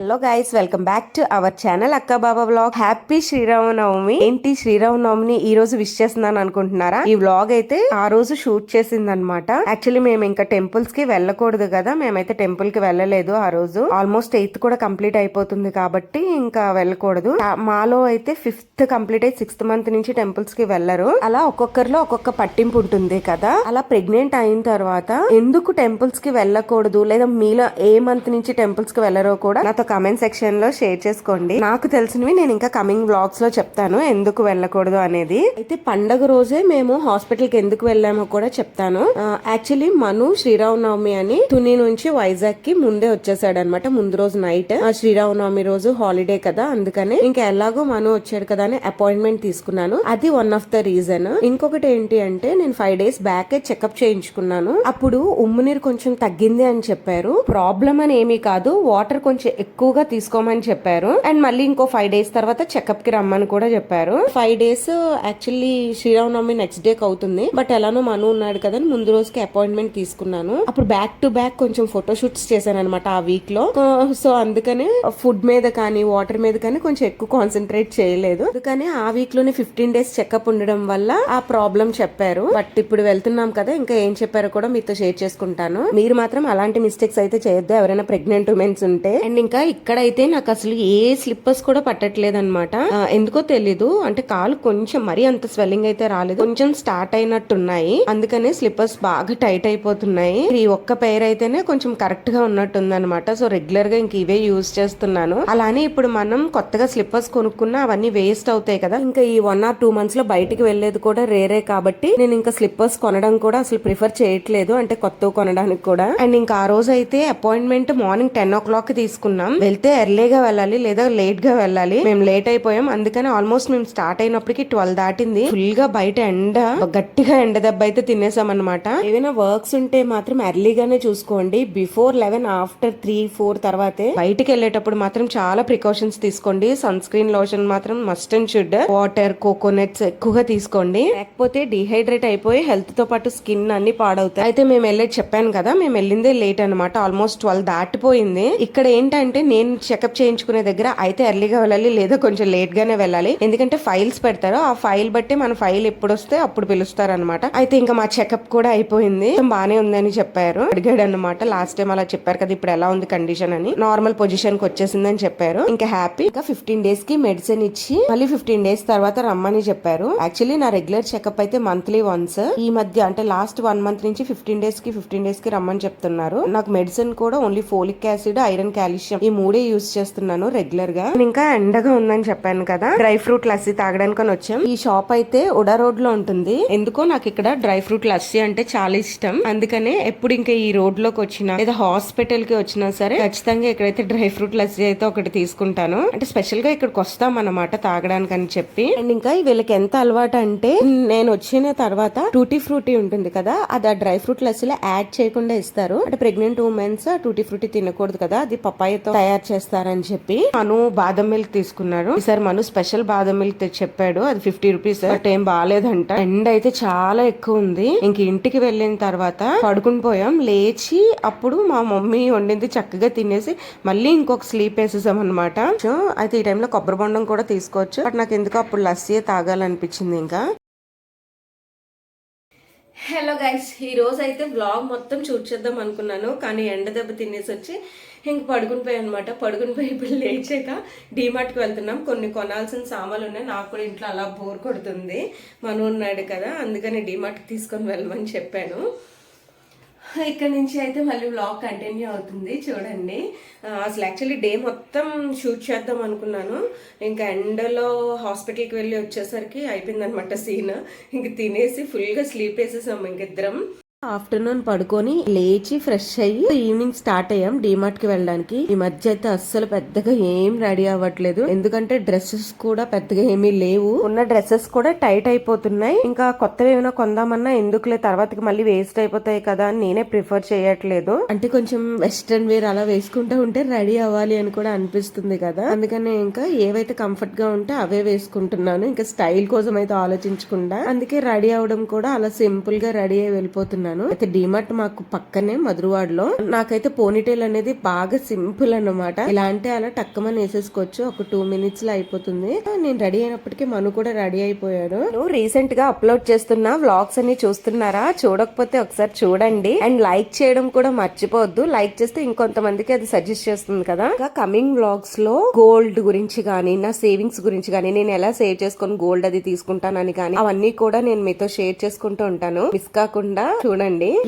Hello guys welcome back to our channel Akka Baba vlog happy Sri Rama Navami ఏంటి శ్రీరామనవమిని ఈ రోజు wish చేస్తున్నాను అనుకుంటున్నారా? ఈ వ్లాగ్ అయితే ఆ రోజు షూట్ చేసింది అనమాట యాక్చువల్లీ మేము ఇంకా టెంపుల్స్కి వెళ్ళకూడదు కదా. మేమైతే టెంపుల్కి వెళ్ళలేదు ఆ రోజు. ఆల్మోస్ట్ ఎయిత్ కూడా కంప్లీట్ అయిపోతుంది కాబట్టి ఇంకా వెళ్ళకూడదు. మాలో అయితే ఫిఫ్త్ కంప్లీట్ అయి సిక్స్త్ మంత్ నుంచి టెంపుల్స్కి వెళ్ళరు. అలా ఒక్కొక్కరిలో ఒక్కొక్క పట్టింపు ఉంటుంది కదా. అలా ప్రెగ్నెంట్ అయిన తర్వాత ఎందుకు టెంపుల్స్కి వెళ్ళకూడదు? లేదా మీలో ఏ మంత్ నుంచి టెంపుల్స్కి వెళ్ళరో కూడా నాతో కమెంట్ సెక్షన్లో షేర్ చేసుకోండి. నాకు తెలిసినవి నేను ఇంకా కమింగ్ బ్లాగ్స్లో చెప్తాను ఎందుకు వెళ్ళకూడదు అనేది. అయితే పండగ రోజే మేము హాస్పిటల్కి ఎందుకు వెళ్ళామో కూడా చెప్తాను. యాక్చువల్లీ మను శ్రీరామనవమి అని తుని నుంచి వైజాగ్కి ముందే వచ్చేసాడు అనమాట ముందు రోజు నైట్ శ్రీరామనవమి రోజు హాలిడే కదా అందుకని ఇంకా ఎలాగో మను వచ్చాడు కదా అని అపాయింట్మెంట్ తీసుకున్నాను. అది వన్ ఆఫ్ ద రీజన్ ఇంకొకటి ఏంటి అంటే నేను ఫైవ్ డేస్ బ్యాక్ చెకప్ చేయించుకున్నాను. అప్పుడు ఉమ్ము నీరు కొంచెం తగ్గింది అని చెప్పారు. ప్రాబ్లం అని ఏమీ కాదు వాటర్ కొంచెం ఎక్కువగా తీసుకోమని చెప్పారు. అండ్ మళ్ళీ ఇంకో ఫైవ్ డేస్ తర్వాత చెకప్కి రమ్మని కూడా చెప్పారు. Five days actually Sriramanavami next డేకి అవుతుంది బట్ ఎలానో మను ఉన్నాడు కదా అని ముందు రోజుకి అపాయింట్మెంట్ తీసుకున్నాను. అప్పుడు బ్యాక్ టు బ్యాక్ కొంచెం ఫోటో షూట్స్ చేశాను అనమాట ఆ వీక్లో. Uh, సో అందుకని ఫుడ్ మీద కానీ వాటర్ మీద కానీ కొంచెం ఎక్కువ కాన్సన్ట్రేట్ చేయలేదు. అందుకని ఆ వీక్లోనే ఫిఫ్టీన్ డేస్ చెకప్ ఉండడం వల్ల ఆ ప్రాబ్లం చెప్పారు. బట్ ఇప్పుడు వెళ్తున్నాం కదా ఇంకా ఏం చెప్పారో కూడా మీతో షేర్ చేసుకుంటాను. మీరు మాత్రం అలాంటి మిస్టేక్స్ అయితే చేయొద్దు. ఎవరైనా ప్రెగ్నెంట్ ఉమెన్స్ ఉంటే. అండ్ ఇంకా ఇక్కడైతే నాకు అసలు ఏ స్లిప్పర్స్ కూడా పట్టట్లేదు అనమాట ఎందుకో తెలీదు. అంటే కాలు కొంచెం మరీ అంత స్వెల్లింగ్ అయితే రాలేదు. కొంచెం స్టార్ట్ అయినట్టున్నాయి. అందుకనే స్లిప్పర్స్ బాగా టైట్ అయిపోతున్నాయి. ఈ ఒక్క పేర్ అయితేనే కొంచెం కరెక్ట్గా ఉన్నట్టుంది అనమాట సో రెగ్యులర్గా ఇంక ఇవే యూజ్ చేస్తున్నాను. అలానే ఇప్పుడు మనం కొత్తగా స్లిప్పర్స్ కొనుక్కున్నా అవన్నీ వేస్ట్ అవుతాయి కదా. ఇంకా ఈ వన్ ఆర్ టూ మంత్స్లో బయటికి వెళ్ళేది కూడా రేరే కాబట్టి నేను ఇంకా స్లిప్పర్స్ కొనడం కూడా అసలు ప్రిఫర్ చేయట్లేదు. అంటే కొత్తవి కొనడానికి కూడా. అండ్ ఇంకా ఆ రోజు అయితే appointment morning ten o'clock తీసుకున్నాం. వెళ్తే ఎర్లీగా వెళ్ళాలి లేదా లేట్గా వెళ్ళాలి. మేము లేట్ అయిపోయాం. అందుకని ఆల్మోస్ట్ మేము స్టార్ట్ అయినప్పటికి ట్వెల్వ్ దాటింది. ఫుల్గా బయట ఎండ గట్టిగా ఎండ దెబ్బ అయితే తినేసాం అనమాట ఏదైనా వర్క్స్ ఉంటే మాత్రం ఎర్లీగానే చూసుకోండి. Before eleven after three four తర్వాతే బయటికి వెళ్ళేటప్పుడు మాత్రం చాలా ప్రికాషన్స్ తీసుకోండి. సన్ స్క్రీన్ లోషన్ మాత్రం must and should. Water coconuts ఎక్కువగా తీసుకోండి. లేకపోతే డిహైడ్రేట్ అయిపోయి హెల్త్తో పాటు స్కిన్ అన్ని పాడవుతాయి. అయితే మేము వెళ్ళేది చెప్పాను కదా మేము వెళ్ళిందే లేట్ అనమాట ఆల్మోస్ట్ ట్వెల్వ్ దాటిపోయింది. ఇక్కడ ఏంటంటే నేను చెకప్ చేయించుకునే దగ్గర అయితే ఎర్లీగా వెళ్ళాలి లేదా కొంచెం లేట్ గానే వెళ్ళాలి. ఎందుకంటే ఫైల్స్ పెడతారు. ఆ ఫైల్ బట్టి మన ఫైల్ ఎప్పుడు వస్తే అప్పుడు పిలుస్తారు అనమాట అయితే ఇంకా మా చెకప్ కూడా అయిపోయింది. బాగానే బానే ఉందని చెప్పారు. అడిగాడు అనమాట లాస్ట్ టైం అలా చెప్పారు కదా ఇప్పుడు ఎలా ఉంది కండిషన్ అని. నార్మల్ పొజిషన్కి వచ్చేసిందని చెప్పారు. ఇంకా హ్యాపీ ఇంకా ఫిఫ్టీన్ డేస్కి మెడిసిన్ ఇచ్చి మళ్ళీ ఫిఫ్టీన్ డేస్ తర్వాత రమ్మని చెప్పారు. యాక్చువల్లీ నా రెగ్యులర్ చెకప్ అయితే మంత్లీ వన్స్ ఈ మధ్య అంటే లాస్ట్ వన్ మంత్ నుంచి ఫిఫ్టీన్ డేస్కి ఫిఫ్టీన్ డేస్కి రమ్మని చెప్తున్నారు. నాకు మెడిసిన్ కూడా only folic acid iron calcium ఈ మూడే యూజ్ చేస్తున్నాను రెగ్యులర్గా ఇంకా ఎండగా ఉందని చెప్పాను కదా డ్రై ఫ్రూట్ లస్సీ తాగడానికి వచ్చాం. ఈ షాప్ అయితే ఉడా రోడ్లో ఉంటుంది. ఎందుకో నాకు ఇక్కడ డ్రై ఫ్రూట్ లస్సీ అంటే చాలా ఇష్టం. అందుకనే ఎప్పుడు ఇంకా ఈ రోడ్లోకి వచ్చినా లేదా హాస్పిటల్కి వచ్చినా సరే ఖచ్చితంగా ఇక్కడైతే డ్రై ఫ్రూట్ లస్సీ అయితే ఒకటి తీసుకుంటాను. అంటే స్పెషల్గా ఇక్కడికి వస్తాం అన్నమాట తాగడానికి అని చెప్పి. అండ్ ఇంకా వీళ్ళకి ఎంత అలవాటు అంటే నేను వచ్చిన తర్వాత టూటీ ఫ్రూటీ ఉంటుంది కదా అది ఆ డ్రై ఫ్రూట్ లస్సీలో యాడ్ చేయకుండా ఇస్తారు. అంటే ప్రెగ్నెంట్ ఉమెన్స్ టూటీ ఫ్రూటీ తినకూడదు కదా అది పప్పాయతో తయారు తయారు చేస్తారని చెప్పి మను బాదం మిల్క్ తీసుకున్నాడు. ఈసారి మను స్పెషల్ బాదం మిల్క్ తెచ్చి చెప్పాడు. అది ఫిఫ్టీ రూపీస్ బట్ ఏం బాగాలేదంట ఎండ అయితే చాలా ఎక్కువ ఉంది. ఇంక ఇంటికి వెళ్ళిన తర్వాత పడుకుని పోయాం. లేచి అప్పుడు మా మమ్మీ వండింది చక్కగా తినేసి మళ్ళీ ఇంకొక స్లీప్ వేసేసాం అనమాట సో అయితే ఈ టైంలో కొబ్బరి బొండం కూడా తీసుకోవచ్చు. బట్ నాకు ఎందుకో అప్పుడు లస్సీ తాగాలనిపించింది ఇంకా. హలో గైస్ ఈ రోజు అయితే బ్లాగ్ మొత్తం షూట్ చేద్దాం అనుకున్నాను కానీ ఎండ దెబ్బ తినేసి వచ్చి ఇంక పడుకుని పోయి అనమాట పడుకుని పోయి ఇప్పుడు లేచాక డీమార్ట్కి వెళ్తున్నాం. కొన్ని కొనాల్సిన సామాన్లు ఉన్నాయి. నాకు కూడా ఇంట్లో అలా బోర్ కొడుతుంది. మనం ఉన్నాడు కదా అందుకని డీమార్ట్కి తీసుకొని వెళ్ళమని చెప్పాను. ఇక్కడ నుంచి అయితే మళ్ళీ వ్లాగ్ కంటిన్యూ అవుతుంది చూడండి. అసలు యాక్చువల్లీ డే మొత్తం షూట్ చేద్దాం అనుకున్నాను. ఇంకా ఎండలో హాస్పిటల్కి వెళ్ళి వచ్చేసరికి అయిపోయిందనమాట సీన్ ఇంక తినేసి ఫుల్గా స్లీప్ వేసేసాం ఇంకిద్దరం ఆఫ్టర్నూన్ పడుకొని లేచి ఫ్రెష్ అయ్యి ఈవినింగ్ స్టార్ట్ అయ్యాం డిమార్ట్కి వెళ్ళడానికి. ఈ మధ్య అయితే అస్సలు పెద్దగా ఏం రెడీ అవ్వట్లేదు. ఎందుకంటే డ్రెస్సెస్ కూడా పెద్దగా ఏమీ లేవు. ఉన్న డ్రెస్సెస్ కూడా టైట్ అయిపోతున్నాయి. ఇంకా కొత్తవి ఏమైనా కొందామన్నా ఎందుకులే? తర్వాతకి మళ్ళీ వేస్ట్ అయిపోతాయి కదా అని నేనే ప్రిఫర్ చేయట్లేదు. అంటే కొంచెం వెస్ట్రన్ వేర్ అలా వేసుకుంటూ ఉంటే రెడీ అవ్వాలి అని కూడా అనిపిస్తుంది కదా. అందుకని ఇంకా ఏవైతే కంఫర్ట్గా ఉంటే అవే వేసుకుంటున్నాను. ఇంకా స్టైల్ కోసం అయితే ఆలోచించకుండా. అందుకే రెడీ అవడం కూడా అలా సింపుల్గా రెడీ అయి వెళ్ళిపోతున్నాను. అనుకుంటున్నాను అయితే డిమార్ట్ మాకు పక్కనే మధురవాడలో. నాకైతే పోనీటైల్ అనేది బాగా సింపుల్ అన్నమాట. ఇలా అంటే అలా టక్కమని వేసేసుకోవచ్చు. ఒక టూ మినిట్స్లో అయిపోతుంది. నేను రెడీ అయినప్పటికీ మను కూడా రెడీ అయిపోయాడు. నువ్వు రీసెంట్గా అప్లోడ్ చేస్తున్న వ్లాగ్స్ అన్ని చూస్తున్నారా? చూడకపోతే ఒకసారి చూడండి. అండ్ లైక్ చేయడం కూడా మర్చిపోవద్దు. లైక్ చేస్తే ఇంకొంతమందికి అది సజెస్ట్ చేస్తుంది కదా. ఇంకా కమింగ్ వ్లాగ్స్లో గోల్డ్ గురించి కానీ నా సేవింగ్స్ గురించి కానీ నేను ఎలా సేవ్ చేసుకొని గోల్డ్ అది తీసుకుంటానని కానీ అవన్నీ కూడా నేను మీతో షేర్ చేసుకుంటూ ఉంటాను. మిస్ కాకుండా చూడండి.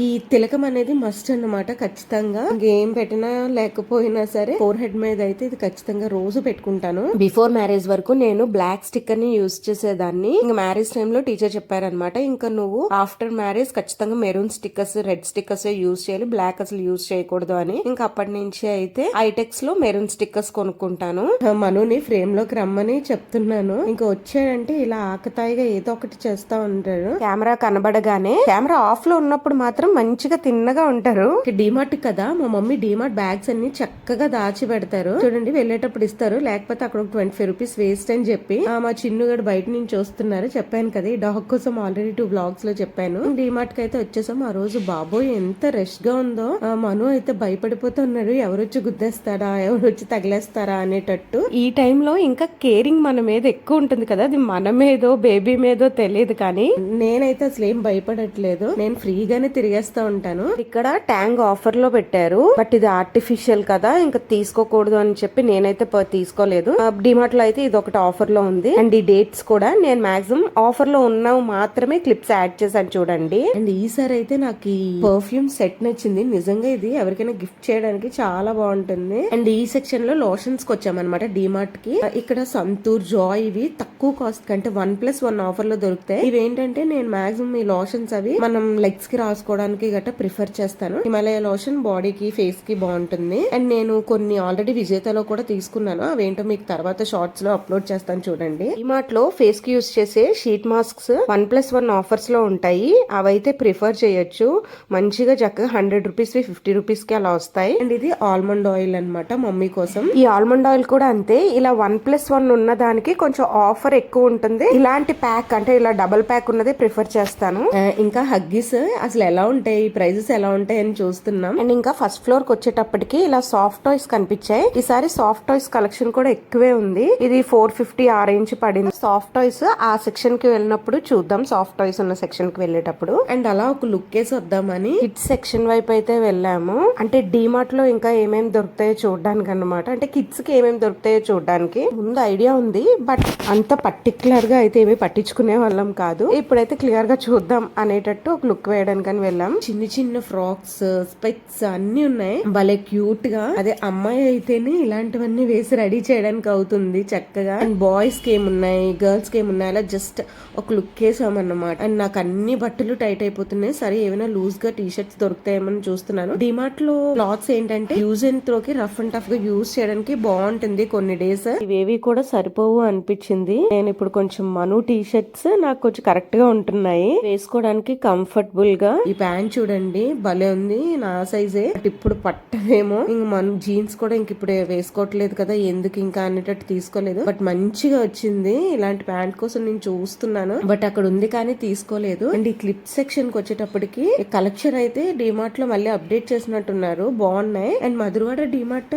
ఈ తిలకం అనేది మస్ట్ అన్నమాట ఖచ్చితంగా. గేమ్ పెట్టినా లేకపోయినా సరే ఫోర్ హెడ్ మీద అయితే ఇది ఖచ్చితంగా రోజు పెట్టుకుంటాను. బిఫోర్ మ్యారేజ్ వరకు నేను బ్లాక్ స్టిక్కర్ని యూజ్ చేసేదాన్ని. ఇంకా మ్యారేజ్ టైమ్లో టీచర్ చెప్పారనమాట ఇంకా నువ్వు ఆఫ్టర్ మ్యారేజ్ ఖచ్చితంగా maroon stickers red stickers use చేయాలి బ్లాక్ అసలు యూజ్ చేయకూడదు అని. ఇంకా అప్పటి నుంచి అయితే ఐటెక్స్లో మెరూన్ స్టిక్కర్స్ కొనుక్కుంటాను. మనుని ఫ్రేమ్లోకి రమ్మని చెప్తున్నాను. ఇంకా వచ్చాడంటే ఇలా ఆకతాయిగా ఏదో ఒకటి చేస్తా ఉంటాడు కెమెరా కనబడగానే కెమెరా ఆఫ్లో ఉన్నప్పుడు మాత్రం మంచిగా తిన్నగా ఉంటారు. డిమార్ట్ కదా మా మమ్మీ డిమార్ట్ బ్యాగ్స్ అన్ని చక్కగా దాచి పెడతారు. చూడండి వెళ్ళేటప్పుడు ఇస్తారు. లేకపోతే అక్కడ ఒక ట్వంటీ ఫైవ్ రూపీస్ వేస్ట్ అని చెప్పి ఆ, మా చిన్నుగాడు బయట నుంచి వస్తున్నారు. చెప్పాను కదా ఈ డాగ్ కోసం ఆల్రెడీ టూ బ్లాగ్స్లో చెప్పాను. డిమార్ట్కి అయితే వచ్చేసాం. ఆ రోజు బాబోయ్ ఎంత రష్గా ఉందో. ఆ, మను అయితే భయపడిపోతున్నాడు. ఎవరొచ్చి గుద్దేస్తారా ఎవరొచ్చి తగిలేస్తారా అనేటట్టు. ఈ టైంలో ఇంకా కేరింగ్ మన మీద ఎక్కువ ఉంటుంది కదా. అది మన మీదో బేబీ మీదో తెలియదు కానీ నేనైతే అసలు ఏం భయపడట్లేదు. నేను ఫ్రీగానే తిరిగేస్తా ఉంటాను. ఇక్కడ ట్యాంగ్ ఆఫర్లో పెట్టారు. బట్ ఇది ఆర్టిఫిషియల్ కదా ఇంకా తీసుకోకూడదు అని చెప్పి నేనైతే ప- తీసుకోలేదు. డిమార్ట్లో అయితే ఇది ఒకటి ఆఫర్లో ఉంది. అండ్ ఈ డేట్స్ కూడా నేను మాక్సిమం ఆఫర్లో ఉన్నవి మాత్రమే క్లిప్స్ యాడ్ చేశాను చూడండి. అండ్ ఈసారి అయితే నాకు ఈ పర్ఫ్యూమ్ సెట్ నచ్చింది. నిజంగా ఇది ఎవరికైనా గిఫ్ట్ చేయడానికి చాలా బాగుంటుంది. అండ్ ఈ సెక్షన్లో లోషన్స్కి వచ్చామన్నమాట డిమార్ట్కి. ఇక్కడ సంతూర్ జాయ్ ఇవి తక్కువ కాస్ట్ కంటే వన్ ప్లస్ వన్ ఆఫర్లో దొరుకుతాయి. ఇవి ఏంటంటే నేను మాక్సిమం ఈ లోషన్స్ అవి మనం లెగ్స్కి రాసుకోవడానికి గట్రా ప్రిఫర్ చేస్తాను. హిమాలయ లోషన్ బాడీకి ఫేస్కి బాగుంటుంది. అండ్ నేను కొన్ని ఆల్రెడీ విజేతలో కూడా తీసుకున్నాను. అవేంటో మీకు తర్వాత షార్ట్స్లో అప్లోడ్ చేస్తాను చూడండి. డిమార్ట్లో ఫేస్కి యూస్ చేసే sheet masks one plus one ఆఫర్స్లో ఉంటాయి. అవైతే ప్రిఫర్ చేయొచ్చు. మంచిగా చక్కగా హండ్రెడ్ రూపీస్ ఫిఫ్టీ రూపీస్కి అలా వస్తాయి. అండ్ ఇది ఆల్మండ్ ఆయిల్ అనమాట మమ్మీ కోసం. ఈ ఆల్మండ్ ఆయిల్ కూడా అంతే. ఇలా వన్ ప్లస్ వన్ ఉన్న దానికి కొంచెం ఆఫర్ ఎక్కువ ఉంటుంది. ఇలాంటి ప్యాక్ అంటే ఇలా డబల్ ప్యాక్ ఉన్నది ప్రిఫర్ చేస్తాను. ఇంకా హగ్గీస్. అసలు ఎలా ఉంటాయి? ప్రైజెస్ ఎలా ఉంటాయి అని చూస్తున్నాం. అండ్ ఇంకా ఫస్ట్ ఫ్లోర్కి వచ్చేటప్పటికి ఇలా సాఫ్ట్ టాయ్స్ కనిపించాయి. ఈసారి సాఫ్ట్ టాయ్స్ కలెక్షన్ కూడా ఎక్కువే ఉంది. ఇది ఫోర్ ఫిఫ్టీ ఆ రేంజ్ పడింది. సాఫ్ట్ టాయ్స్ ఆ సెక్షన్కి వెళ్ళినప్పుడు చూద్దాం. సాఫ్ట్ టాయ్స్ ఉన్న సెక్షన్కి వెళ్ళేటప్పుడు. అండ్ అలా ఒక లుక్ వేసి వద్దామని. కిడ్స్ సెక్షన్ వైపు అయితే వెళ్ళాము. అంటే డిమార్ట్లో ఇంకా ఏమేమి దొరుకుతాయో చూడడానికి అన్నమాట అంటే కిడ్స్కి ఏమేమి దొరుకుతాయో చూడడానికి ముందు ఐడియా ఉంది. బట్ అంత పర్టికులర్గా అయితే ఏమీ పట్టించుకునే వాళ్ళం కాదు. ఇప్పుడైతే క్లియర్గా చూద్దాం అనేటట్టు ఒక లుక్ చూడడానికి అని వెళ్ళాం. చిన్న చిన్న ఫ్రాక్స్ స్పెక్స్ అన్ని ఉన్నాయి. భలే క్యూట్గా. అదే అమ్మాయి అయితేనే ఇలాంటివన్నీ వేసి రెడీ చేయడానికి అవుతుంది చక్కగా. అండ్ బాయ్స్కి ఏమున్నాయి గర్ల్స్కి ఏమున్నాయి అలా జస్ట్ ఒక లుక్ వేసామన్నమాట. అండ్ నాకు అన్ని బట్టలు టైట్ అయిపోతున్నాయి. సరే ఏమైనా లూజ్గా టీ షర్ట్స్ దొరుకుతాయేమని చూస్తున్నాను. డిమార్ట్లో క్లాత్స్ ఏంటంటే యూజ్ అండ్ త్రో కి రఫ్ అండ్ టఫ్గా యూజ్ చేయడానికి బాగుంటుంది కొన్ని డేస్ ఇవేవి కూడా సరిపోవు అనిపించింది. నేను ఇప్పుడు కొంచెం మను టీ షర్ట్స్ నాకు కొంచెం కరెక్ట్గా ఉంటున్నాయి. వేసుకోవడానికి కంఫర్టబుల్ గా ఈ ప్యాంట్ చూడండి భలే ఉంది నా సైజే బట్ ఇప్పుడు పట్టదేమో. ఇంక మన జీన్స్ కూడా ఇంక ఇప్పుడు వేసుకోవట్లేదు కదా ఎందుకు ఇంకా అనేటట్టు తీసుకోలేదు. బట్ మంచిగా వచ్చింది ఇలాంటి ప్యాంట్ కోసం నేను చూస్తున్నాను. బట్ అక్కడ ఉంది కానీ తీసుకోలేదు. అండ్ ఈ క్లిప్ సెక్షన్కి వచ్చేటప్పటికి కలెక్షన్ అయితే డిమార్ట్లో మళ్ళీ అప్డేట్ చేసినట్టున్నారు. బాగున్నాయి. అండ్ మధురవాడ డిమార్ట్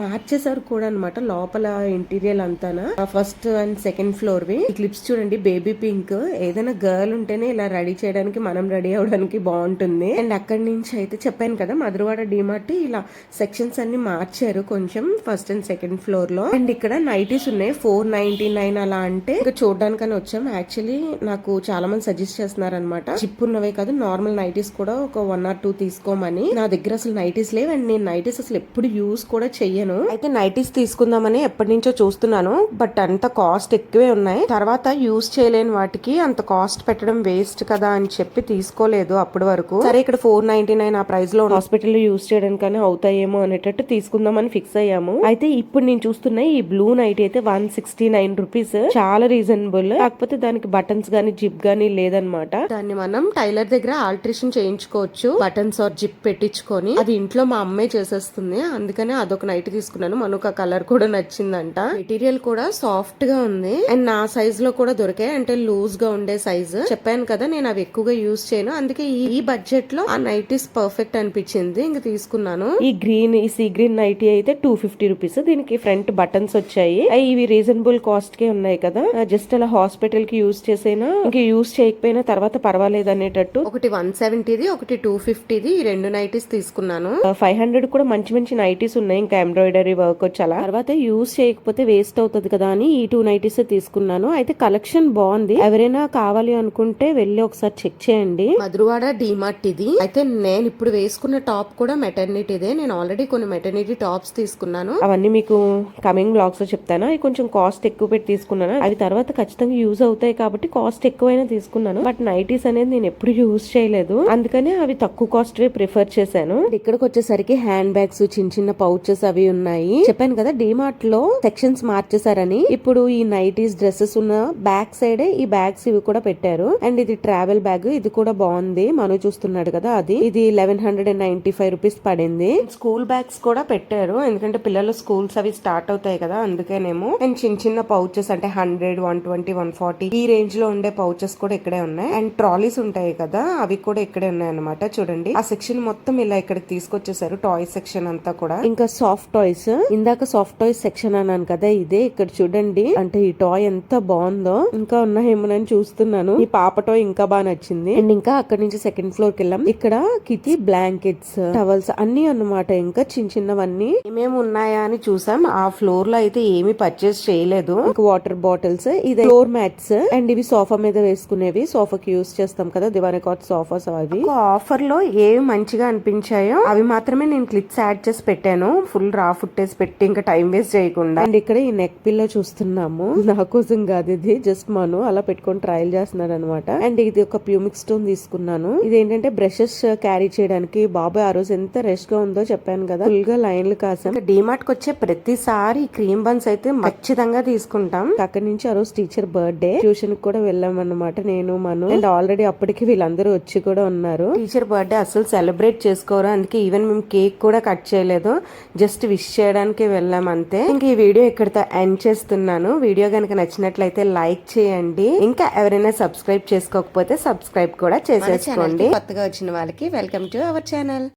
మార్చేసారు కూడా అనమాట లోపల ఇంటీరియర్ అంతానా. ఫస్ట్ అండ్ సెకండ్ ఫ్లోర్ వి. ఈ క్లిప్స్ చూడండి బేబీ పింక్ ఏదైనా గర్ల్ ఉంటేనే ఇలా రెడీ చేయడానికి మనం రెడీ చూడడానికి బాగుంటుంది. అండ్ అక్కడి నుంచి అయితే చెప్పాను కదా మధురవాడ డిమార్ట్ ఇలా సెక్షన్స్ అన్ని మార్చారు కొంచెం ఫస్ట్ అండ్ సెకండ్ ఫ్లోర్లో. అండ్ ఇక్కడ నైటీస్ ఉన్నాయి ఫోర్ నైన్టీ నైన్ అలా అంటే ఇంకా చూడడానికని వచ్చాం. యాక్చువల్లీ నాకు చాలా మంది సజెస్ట్ చేస్తున్నారు అనమాట చిప్ ఉన్నవే కాదు నార్మల్ నైటీస్ కూడా ఒక వన్ ఆర్ టూ తీసుకోమని. నా దగ్గర అసలు నైటీస్ లేవు అండ్ నేను నైటీస్ అసలు ఎప్పుడు యూస్ కూడా చెయ్యను. అయితే నైటీస్ తీసుకుందామని ఎప్పటి నుంచో చూస్తున్నాను బట్ అంత కాస్ట్ ఎక్కువే ఉన్నాయి. తర్వాత యూస్ చేయలేని వాటికి అంత కాస్ట్ పెట్టడం వేస్ట్ కదా అని చెప్పి తీసుకోలేదు. అప్పటి వరకు. సరే ఇక్కడ ఫోర్ నైన్టీ నైన్ ఆ ప్రైస్లో హాస్పిటల్లో యూస్ చేయడానికనే అవుతాయేమో అనేటట్టు తీసుకుందామని ఫిక్స్ అయ్యాము. అయితే ఇప్పుడు నేను చూస్తున్న ఈ బ్లూ నైట్ అయితే వన్ సిక్స్టీ నైన్ రూపీస్ చాలా రీజనబుల్ కాకపోతే దానికి బటన్స్ గానీ జిప్ గానీ లేదనమాట దాన్ని మనం టైలర్ దగ్గర ఆల్టరేషన్ చేయించుకోవచ్చు. బటన్స్ ఆర్ జిప్ పెట్టించుకొని. అది ఇంట్లో మా అమ్మే చేసేస్తుంది. అందుకనే అదొక నైట్ తీసుకున్నాను. మనకు ఆ కలర్ కూడా నచ్చిందంట. మెటీరియల్ కూడా సాఫ్ట్గా ఉంది. అండ్ నా సైజ్లో కూడా దొరికాయి. అంటే లూజ్గా ఉండే సైజ్ చెప్పాను కదా నేను అవి ఎక్కువగా యూజ్ చేయను. అందుకే ఈ- బడ్జెట్లో ఆ నైటీస్ పర్ఫెక్ట్ అనిపించింది. ఇంకా తీసుకున్నాను. ఈ గ్రీన్ ఈ సీ గ్రీన్ నైటీ అయితే టూ ఫిఫ్టీ రూపీస్ దీనికి ఫ్రంట్ బటన్స్ వచ్చాయి. ఇవి రీజనబుల్ కాస్ట్ కే ఉన్నాయి కదా. జస్ట్ అలా హాస్పిటల్కి యూస్ చేసేనా ఇంకా యూస్ చేయకపోయినా తర్వాత పర్వాలేదు అనేటట్టు. ఒకటి వన్ సెవెంటీది ఒకటి టూ ఫిఫ్టీది ఈ రెండు నైటీస్ తీసుకున్నాను. ఫైవ్ హండ్రెడ్ కూడా మంచి మంచి నైటీస్ ఉన్నాయి. ఇంకా ఎంబ్రాయిడరీ వర్క్ వచ్చి అలా. తర్వాత యూస్ చేయకపోతే వేస్ట్ అవుతుంది కదా అని ఈ టూ నైటీస్ తీసుకున్నాను. అయితే కలెక్షన్ బాగుంది. ఎవరైనా కావాలి అనుకుంటే వెళ్ళి ఒకసారి చెక్ చేయండి. మధురవాడ డిమార్ట్ ఇది. అయితే నేను ఇప్పుడు వేసుకున్న టాప్ కూడా మెటర్నిటీదే నేను ఆల్రెడీ కొన్ని మెటర్నిటీ టాప్స్ తీసుకున్నాను. అవన్నీ మీకు కమింగ్ బ్లాగ్స్లో చెప్తాను. అవి కొంచెం కాస్ట్ ఎక్కువ పెట్టి తీసుకున్నాను. అవి తర్వాత ఖచ్చితంగా యూజ్ అవుతాయి కాబట్టి కాస్ట్ ఎక్కువైనా తీసుకున్నాను. బట్ నైటీస్ అనేది నేను ఎప్పుడు యూజ్ చేయలేదు. అందుకని అవి తక్కువ కాస్ట్ ప్రిఫర్ చేశాను. ఇక్కడికి వచ్చేసరికి హ్యాండ్ బ్యాగ్స్ చిన్న చిన్న పౌచెస్ అవి ఉన్నాయి. చెప్పాను కదా డిమార్ట్లో సెక్షన్స్ మార్చేసారని ఇప్పుడు ఈ నైటీస్ డ్రెస్సెస్ ఉన్న బ్యాక్ సైడ్ ఈ బ్యాగ్స్ ఇవి కూడా పెట్టారు. అండ్ ఇది ట్రావెల్ బ్యాగ్ ఇది కూడా బాగుంది. మను చూస్తున్నాడు కదా అది. ఇది eleven hundred and ninety five rupees పడింది. స్కూల్ బ్యాగ్స్ కూడా పెట్టారు. ఎందుకంటే పిల్లలు స్కూల్స్ అవి స్టార్ట్ అవుతాయి కదా అందుకేనేమో. అండ్ చిన్న చిన్న పౌచెస్ అంటే hundred one twenty one forty ఈ రేంజ్లో ఉండే పౌచెస్ కూడా ఇక్కడే ఉన్నాయి. అండ్ ట్రాలీస్ ఉంటాయి కదా అవి కూడా ఇక్కడే ఉన్నాయి అనమాట చూడండి. ఆ సెక్షన్ మొత్తం ఇలా ఇక్కడికి తీసుకొచ్చేసారు టాయ్స్ సెక్షన్ అంతా కూడా. ఇంకా సాఫ్ట్ టాయ్స్ ఇందాక సాఫ్ట్ టాయ్స్ సెక్షన్ అన్నాను కదా ఇదే ఇక్కడ చూడండి. అంటే ఈ టాయ్ ఎంత బాగుందో. ఇంకా ఉన్నాయేమోనని చూస్తున్నాను. ఈ పాప టాయ్ ఇంకా బాగా నచ్చింది. అండ్ ఇంకా అక్కడ నుంచి సెకండ్ ఫ్లోర్కి వెళ్ళాం ఇక్కడ కితి బ్లాంకెట్స్ టవల్స్ అన్ని అన్నమాట. ఇంకా చిన్న చిన్నవన్నీ ఏమేమి ఉన్నాయా అని చూసాం. ఆ ఫ్లోర్లో అయితే ఏమి పర్చేస్ చేయలేదు. వాటర్ బాటిల్స్ ఇది ఫ్లోర్ మ్యాట్స్ అండ్ ఇవి సోఫా మీద వేసుకునేవి. సోఫాకి యూస్ చేస్తాం కదా దివానీ కాట్ సోఫాస్ అవి. ఆఫర్లో ఏవి మంచిగా అనిపించాయో అవి మాత్రమే నేను క్లిప్స్ యాడ్ చేసి పెట్టాను. ఫుల్ రా ఫుట్టేసి పెట్టి ఇంకా టైం వేస్ట్ చేయకుండా. అండ్ ఇక్కడ ఈ నెక్ పిల్లో చూస్తున్నాము. నా కోసం కాదు ఇది జస్ట్ మను. అలా పెట్టుకొని ట్రయల్ చేస్తున్నాడు అనమాట అండ్ ఇది ఒక ప్యూమిక్ స్టోన్ తీసుకున్నాను ఇది ఏంటంటే బ్రషెస్ క్యారీ చేయడానికి బాబాయ్ ఆ రోజు ఎంత రష్గా ఉందో చెప్పాను కదా. ఫుల్గా లైన్లు కాసాం. డిమార్ట్కి వచ్చే ప్రతిసారి క్రీమ్ బన్స్ అయితే ఖచ్చితంగా తీసుకుంటాం. అక్కడి నుంచి ఆ రోజు టీచర్ బర్త్డే ట్యూషన్కి కూడా వెళ్ళాం అన్నమాట నేను మను. అండ్ ఆల్రెడీ అప్పటికి వీళ్ళందరూ వచ్చి కూడా ఉన్నారు. టీచర్ బర్త్డే అసలు సెలబ్రేట్ చేసుకోరు. అందుకే ఈవెన్ మేము కేక్ కూడా కట్ చేయలేదు. జస్ట్ విష్ చేయడానికి వెళ్ళాం అంతే. ఇంక ఈ వీడియో ఇక్కడితో ఎండ్ చేస్తున్నాను. వీడియో కనుక నచ్చినట్లయితే లైక్ చేయండి. ఇంకా ఎవరైనా సబ్స్క్రైబ్ చేసుకోకపోతే సబ్స్క్రైబ్ కూడా చేసుకోండి. కొత్తగా వచ్చిన వాళ్ళకి వెల్కమ్ టు అవర్ ఛానల్.